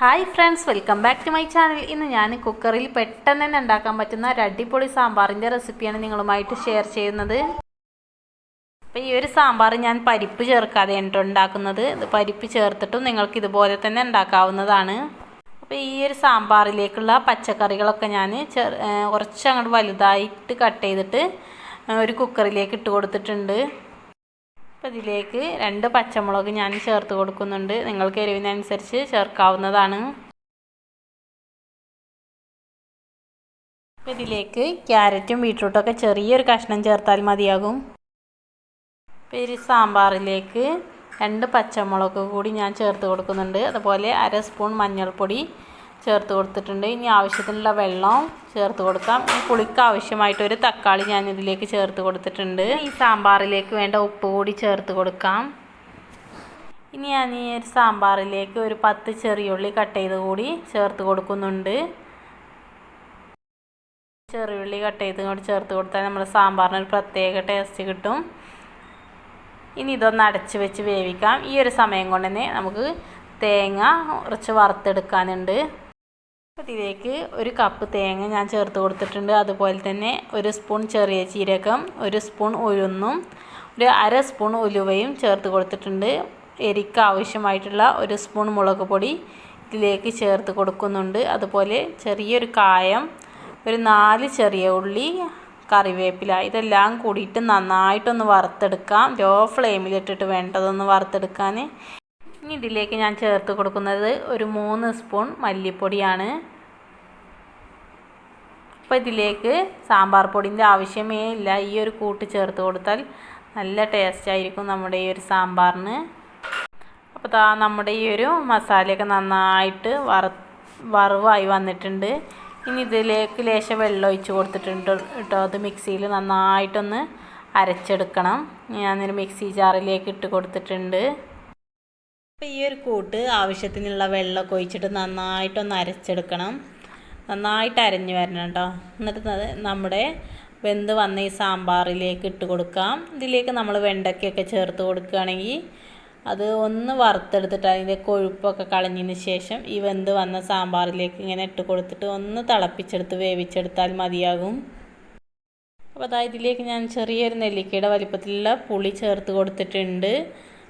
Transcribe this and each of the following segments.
Hi friends welcome back to my channel ഇന്ന് ഞാൻ കുക്കറിൽ പെട്ടെന്ന് തന്നെ ഉണ്ടാക്കാൻ പറ്റുന്ന ഒരു അടിപൊളി സാമ്പാറിന്റെ റെസിപ്പിയാണ് നിങ്ങളുമായിട്ട് ഷെയർ ചെയ്യുന്നത്. അപ്പോൾ ഈ ഒരു സാമ്പാർ ഞാൻ പരിപ്പ് ചേർക്കാതെ ഉണ്ടാക്കുന്നത്. പരിപ്പ് ചേർത്തിട്ടും നിങ്ങൾക്ക് ഇതുപോലെ തന്നെ ഉണ്ടാക്കാവുന്നതാണ്. അപ്പോൾ ഈ ഒരു സാമ്പാറിലേക്കുള്ള പച്ചക്കറികളൊക്കെ ഞാൻ ചെറു കുറച്ച് അങ്ങോട്ട് വലുതായിട്ട് കട്ട് ചെയ്തിട്ട് ഒരു കുക്കറിലേക്ക് ഇട്ട് കൊടുത്തിട്ടുണ്ട്. അപ്പോൾ ഇതിലേക്ക് രണ്ട് പച്ചമുളക് ഞാൻ ചേർത്ത് കൊടുക്കുന്നുണ്ട്. നിങ്ങൾക്ക് എരിവിനനുസരിച്ച് ചേർക്കാവുന്നതാണ്. അപ്പോൾ ഇതിലേക്ക് ക്യാരറ്റും ബീട്രൂട്ടൊക്കെ ചെറിയൊരു കഷ്ണം ചേർത്താൽ മതിയാകും. അപ്പോൾ ഈ സാമ്പാറിലേക്ക് രണ്ട് പച്ചമുളക് കൂടി ഞാൻ ചേർത്ത് കൊടുക്കുന്നുണ്ട്. അതുപോലെ അര സ്പൂൺ മഞ്ഞൾപ്പൊടി ചേർത്ത് കൊടുത്തിട്ടുണ്ട്. ഇനി ആവശ്യത്തിനുള്ള വെള്ളം ചേർത്ത് കൊടുക്കാം. ഈ പുളിക്ക് ആവശ്യമായിട്ട് ഒരു തക്കാളി ഞാൻ ഇതിലേക്ക് ചേർത്ത് കൊടുത്തിട്ടുണ്ട്. ഈ സാമ്പാറിലേക്ക് വേണ്ട ഉപ്പ് കൂടി ചേർത്ത് കൊടുക്കാം. ഇനി ഞാൻ ഈ ഒരു സാമ്പാറിലേക്ക് ഒരു പത്ത് ചെറിയുള്ളി കട്ട് ചെയ്ത് കൂടി ചേർത്ത് കൊടുക്കുന്നുണ്ട്. ചെറിയുള്ളി കട്ട് ചെയ്ത് കൂടി ചേർത്ത് കൊടുത്താൽ നമ്മുടെ സാമ്പാറിന് ഒരു പ്രത്യേക ടേസ്റ്റ് കിട്ടും. ഇനി ഇതൊന്ന് അടച്ച് വെച്ച് വേവിക്കാം. ഈ ഒരു സമയം കൊണ്ട് തന്നെ നമുക്ക് തേങ്ങ കുറച്ച് വറുത്തെടുക്കാനുണ്ട്. ഇതിലേക്ക് ഒരു കപ്പ് തേങ്ങ ഞാൻ ചേർത്ത് കൊടുത്തിട്ടുണ്ട്. അതുപോലെ തന്നെ ഒരു സ്പൂൺ ചെറിയ ജീരകം ഒരു സ്പൂൺ ഉഴുന്നും ഒരു അര സ്പൂൺ ഉലുവയും ചേർത്ത് കൊടുത്തിട്ടുണ്ട്. എരിക്ക് ആവശ്യമായിട്ടുള്ള ഒരു സ്പൂൺ മുളക് പൊടി ഇതിലേക്ക് ചേർത്ത് കൊടുക്കുന്നുണ്ട്. അതുപോലെ ചെറിയൊരു കായം ഒരു നാല് ചെറിയ ഉള്ളി കറിവേപ്പില ഇതെല്ലാം കൂടിയിട്ട് നന്നായിട്ടൊന്ന് വറുത്തെടുക്കാം. ലോ ഫ്ലെയിമിലിട്ടിട്ട് വേണ്ടതൊന്ന് വറുത്തെടുക്കാൻ ഇനി ഇതിലേക്ക് ഞാൻ ചേർത്ത് കൊടുക്കുന്നത് ഒരു മൂന്ന് സ്പൂൺ മല്ലിപ്പൊടിയാണ്. അപ്പോൾ ഇതിലേക്ക് സാമ്പാർ പൊടിന്റെ ആവശ്യമേ ഇല്ല. ഈ ഒരു കൂട്ട് ചേർത്ത് കൊടുത്താൽ നല്ല ടേസ്റ്റ് ആയിരിക്കും നമ്മുടെ ഈ ഒരു സാമ്പാറിന്. അപ്പോൾ താ നമ്മുടെ ഈ ഒരു മസാലയൊക്കെ നന്നായിട്ട് വറ വറവായി വന്നിട്ടുണ്ട്. ഇനി ഇതിലേക്ക് ലേശം വെള്ളം ഒഴിച്ച് കൊടുത്തിട്ടുണ്ട് കേട്ടോ. അത് മിക്സിയിൽ നന്നായിട്ടൊന്ന് അരച്ചെടുക്കണം. ഞാനൊരു മിക്സി ജാറിലേക്ക് ഇട്ട് കൊടുത്തിട്ടുണ്ട്. അപ്പോൾ ഈ ഒരു കൂട്ട് ആവശ്യത്തിനുള്ള വെള്ളമൊക്കെ ഒഴിച്ചിട്ട് നന്നായിട്ടൊന്ന് അരച്ചെടുക്കണം. നന്നായിട്ട് അരഞ്ഞു വരണം കേട്ടോ. എന്നിട്ട് നമ്മുടെ വെന്ത് വന്ന ഈ സാമ്പാറിലേക്ക് ഇട്ട് കൊടുക്കാം. ഇതിലേക്ക് നമ്മൾ വെണ്ടയ്ക്കൊക്കെ ചേർത്ത് കൊടുക്കുകയാണെങ്കിൽ അത് ഒന്ന് വറുത്തെടുത്തിട്ട് അതിന്റെ കൊഴുപ്പൊക്കെ കളഞ്ഞതിന് ശേഷം ഈ വെന്ത് വന്ന സാമ്പാറിലേക്ക് ഇങ്ങനെ ഇട്ട് കൊടുത്തിട്ട് ഒന്ന് തിളപ്പിച്ചെടുത്ത് വേവിച്ചെടുത്താൽ മതിയാകും. അപ്പോൾ അതായത് ഇതിലേക്ക് ഞാൻ ചെറിയൊരു നെല്ലിക്കയുടെ വലിപ്പത്തിലുള്ള പുളി ചേർത്ത് കൊടുത്തിട്ടുണ്ട്.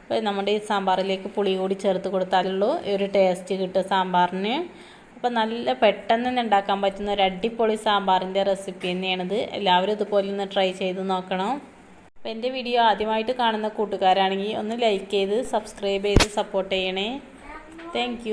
അപ്പോൾ നമ്മുടെ ഈ സാമ്പാറിലേക്ക് പുളി കൂടി ചേർത്ത് കൊടുത്താലുള്ളൂ ഒരു ടേസ്റ്റ് കിട്ടും സാമ്പാറിന്. അപ്പോൾ നല്ല പെട്ടെന്ന് തന്നെ ഉണ്ടാക്കാൻ പറ്റുന്ന ഒരു അടിപൊളി സാമ്പാറിന്റെ റെസിപ്പി തന്നെയാണിത്. എല്ലാവരും ഇതുപോലെ ഒന്ന് ട്രൈ ചെയ്ത് നോക്കണം. അപ്പം എന്റെ വീഡിയോ ആദ്യമായിട്ട് കാണുന്ന കൂട്ടുകാരാണെങ്കിൽ ഒന്ന് ലൈക്ക് ചെയ്ത് സബ്സ്ക്രൈബ് ചെയ്ത് സപ്പോർട്ട് ചെയ്യണേ. താങ്ക്